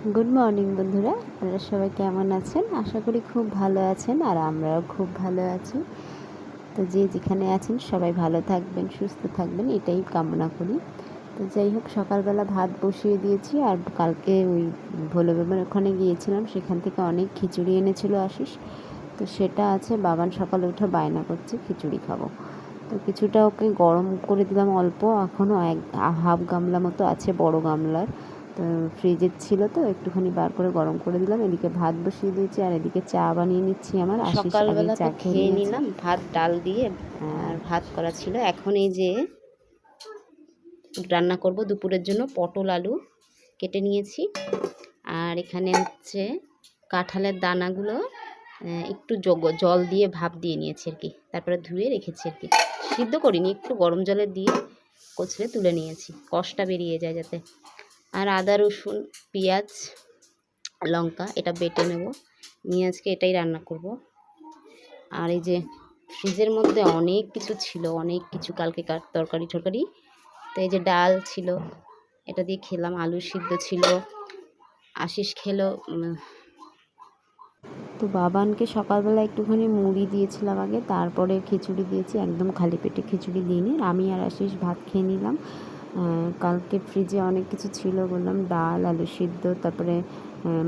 Good morning বন্ধুরা। আপনারা সবাই কেমন আছেন? আশা করি খুব ভালো আছেন আর আমরাও খুব ভালো আছি। তো যে যেখানে আছেন, সবাই ভালো থাকবেন, সুস্থ থাকবেন, এটাই কামনা করি। তো যাই হোক, সকালবেলা ভাত বসিয়ে দিয়েছি আর কালকে ওই ভোলে বাবার ওখানে গিয়েছিলাম, সেখান থেকে অনেক খিচুড়ি এনেছিল আশিস। তো সেটা আছে, বাবান সকালে উঠে বায়না করছে, খিচুড়ি খাব। তো কিছুটা ওকে গরম করে দিলাম অল্প এখনও এক, হাফ গামলা মতো আছে, বড় গামলার। তো ফ্রিজের ছিল তো একটুখানি বার করে গরম করে দিলাম এদিকে ভাত বসিয়ে দিয়েছি আর এদিকে চা বানিয়ে নিচ্ছি আমার সকালবেলা চা খেয়ে নিলাম ভাত ডাল দিয়ে আর ভাত করা ছিল। এখন এই যে রান্না করব দুপুরের জন্য পটল আলু কেটে নিয়েছি। আর এখানে হচ্ছে কাঁঠালের দানাগুলো একটু জল দিয়ে ভাপ দিয়ে নিয়েছি আর কি তারপরে ধুয়ে রেখেছি আর কি। সিদ্ধ করিনি একটু গরম জলে দিয়ে কচলে তুলে নিয়েছি কষটা বেরিয়ে যায় যাতে। আর আদা, রসুন, পেঁয়াজ, লঙ্কা, এটা বেটে নেব। নিয়ে আজকে এটাই রান্না করব। আর এই যে ফ্রিজের মধ্যে অনেক কিছু ছিল, অনেক কিছু, কালকে কার তরকারি টরকারি তো এই যে ডাল ছিল, এটা দিয়ে খেলাম, আলু সিদ্ধ ছিল, আশিস খেলো তো বাবানকে সকালবেলা একটুখানি মুড়ি দিয়েছিলাম আগে, তারপরে খিচুড়ি দিয়েছি, একদম খালি পেটে খিচুড়ি দিইনি। আমি আর আশিস ভাত খেয়ে নিলাম। কালকে ফ্রিজে অনেক কিছু ছিল, বললাম ডাল, আলু সিদ্ধ, তারপরে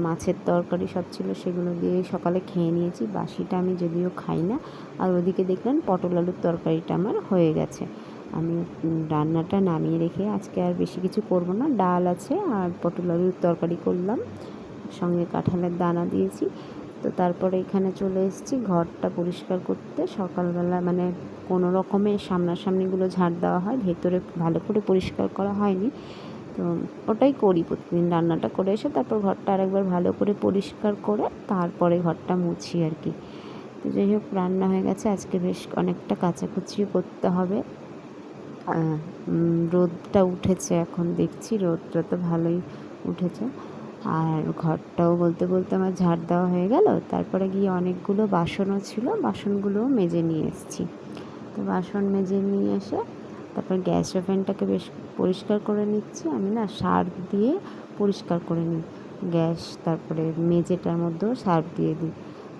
মাছের তরকারি সব ছিল, সেগুলো দিয়ে সকালে খেয়ে নিয়েছি। বাসিটা আমি যদিও খাই না, আর ওদিকে দেখলেন পটল আলুর তরকারিটা আমার হয়ে গেছে। আমি রান্নাটা নামিয়ে রেখে আজকে আর বেশি কিছু করব না, ডাল আছে আর পটল আলুর তরকারি করলাম। সঙ্গে কাঁঠালের দানা দিয়েছি। তো তারপরে এখানে চলে এসেছি। ঘরটা পরিষ্কার করতে। সকালবেলা মানে কোনো রকমের সামনাসামনিগুলো ঝাড় দেওয়া হয়। ভেতরে ভালো করে পরিষ্কার করা হয়নি। তো ওটাই করি প্রতিদিন রান্নাটা করে এসে তারপর ঘরটা আরেকবার ভালো করে পরিষ্কার করে তারপরে ঘরটা মুছি আর কি। তো যাই হোক, রান্না হয়ে গেছে। আজকে বেশ অনেকটা কাচাকুচিও করতে হবে। রোদটা উঠেছে এখন। দেখছি রোদটা তো ভালোই উঠেছে। আর ঘরটাও বলতে বলতে আমার ঝাড় দেওয়া হয়ে গেল। তারপরে গিয়ে অনেকগুলো বাসনও ছিল, বাসনগুলোও মেজে নিয়ে এসেছি। তো বাসন মেজে নিয়ে এসে তারপর গ্যাস ওভেনটাকে বেশ পরিষ্কার করে নিচ্ছি। আমি না সার্ফ দিয়ে পরিষ্কার করে নিই। গ্যাস তারপরে মেজেটার মধ্যেও সার্ফ দিয়ে দিই।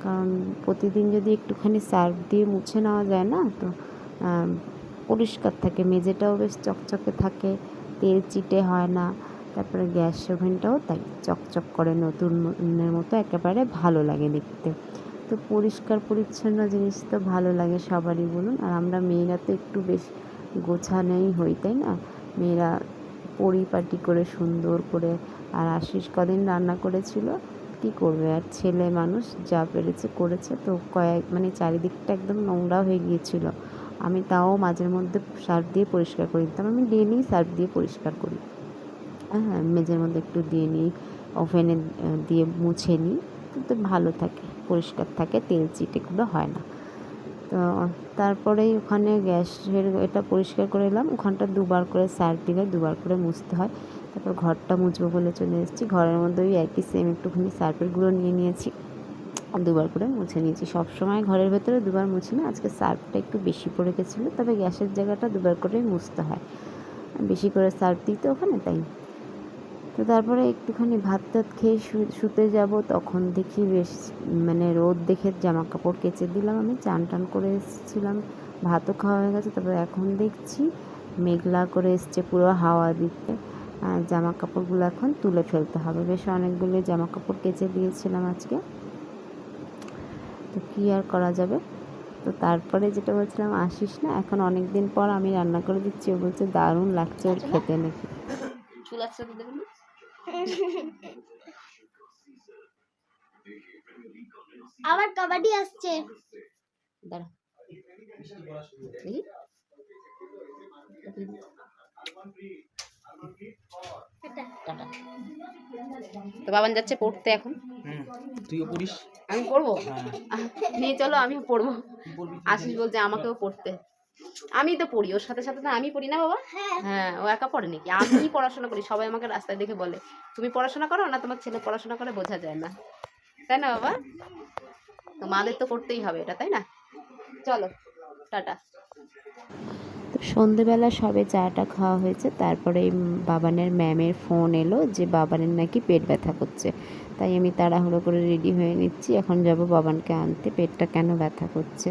কারণ প্রতিদিন যদি একটুখানি সার্ফ দিয়ে মুছে নেওয়া যায় না, তো পরিষ্কার থাকে। মেজেটাও বেশ চকচকে থাকে, তেল চিটে হয় না। তারপরে গ্যাস ওভেনটাও তাই চকচক করে নতুনের মতো একেবারে ভালো লাগে দেখতে। তো পরিষ্কার পরিচ্ছন্ন জিনিস তো ভালো লাগে সবারই বলুন। আর আমরা মেয়েরা তো একটু বেশ গোছানোই হই, তাই না? মেয়েরা পরিপাটি করে সুন্দর করে আর আশিস কদিন রান্না করেছিল, কি করবে? আর ছেলে মানুষ যা পেরেছে করেছে তো কয়েক মানে চারিদিকটা একদম নোংরা হয়ে গিয়েছিল। আমি তাও মাঝের মধ্যে সার্ফ দিয়ে পরিষ্কার করে দিতাম। আমি ডেলি সার্ফ দিয়ে পরিষ্কার করি। হ্যাঁ মেঝের মধ্যে একটু দিয়ে নিই, ওভেনে দিয়ে মুছে নিই। তো ভালো থাকে, পরিষ্কার থাকে, তেল চিটেগুলো হয় না। তো তারপরেই ওখানে গ্যাসের এটা পরিষ্কার করে এলাম। ওখানটা দুবার করে সার্ফ দিলে দুবার করে মুছতে হয়। তারপর ঘরটা মুছবো বলে চলে এসেছি। ঘরের মধ্যে ওই একই সেম একটুখানি সার্ফের গুঁড়ো নিয়ে নিয়েছি। দুবার করে মুছে নিয়েছি। সব সময় ঘরের ভেতরে দুবার মুছি না, আজকে সার্ফটা একটু বেশি পড়ে গেছিল, তবে গ্যাসের জায়গাটা দুবার করেই মুছতে হয়। বেশি করে সার্ফ দিই তো ওখানে, তাই। তো তারপরে একটুখানি ভাত টাত খেয়ে শুতে যাব। তখন দেখি বেশ মানে রোদ দেখে জামা কাপড় কেচে দিলাম আমি চান টান করে এসেছিলাম। ভাতও খাওয়া হয়ে গেছে তারপরে এখন দেখছি মেঘলা করে এসছে পুরো হাওয়া দিতে। আর জামা কাপড়গুলো এখন তুলে ফেলতে হবে। বেশ অনেকগুলো জামা কাপড় কেচে দিয়েছিলাম আজকে। তো কী আর করা যাবে? তো তারপরে যেটা বলছিলাম আসিস না? এখন অনেক দিন পর আমি রান্না করে দিচ্ছি। ও বলছে দারুণ লাগছে ওর খেতে নাকি। চুল আবার কাবাডি আসছে। দাঁড়া। তো বাবান যাচ্ছে পড়তে এখন। তুইও পড়িস? আমি পড়ব? হ্যাঁ। নিয়ে চলো আমিও পড়ব। পড়বি আশিস বলছে আমাকেও পড়তে। আমি তো পড়ি ওর সাথে সাথে তো আমি পড়ি না বাবা? হ্যাঁ। হ্যাঁ ও একা পড়ে নাকি? আমি পড়াশোনা করি সবাই আমাকে রাস্তায় দেখে বলে তুমি পড়াশোনা করো না তোমার ছেলে পড়াশোনা করে বোঝা যায় না। তাই না বাবা? তো মাদের তো করতেই হবে এটা তাই না? চলো টাটা। তো সন্ধেবেলা সবে চাটা খাওয়া হয়েছে তারপরে বাবানের ম্যামের ফোন এলো যে বাবানের নাকি পেট ব্যথা করছে। তাই আমি তাড়াহুড়ো করে রেডি হয়ে নিচ্ছি এখন যাব বাবানকে আনতে পেটটা কেন ব্যথা করছে?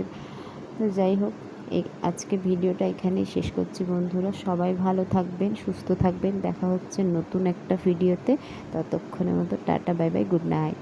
তো যাই হোক। আজকে ভিডিওটা এখানেই শেষ করছি বন্ধুরা। সবাই ভালো থাকবেন, সুস্থ থাকবেন। দেখা হচ্ছে নতুন একটা ভিডিওতে। ততক্ষণের মতো tata, bye bye, good night.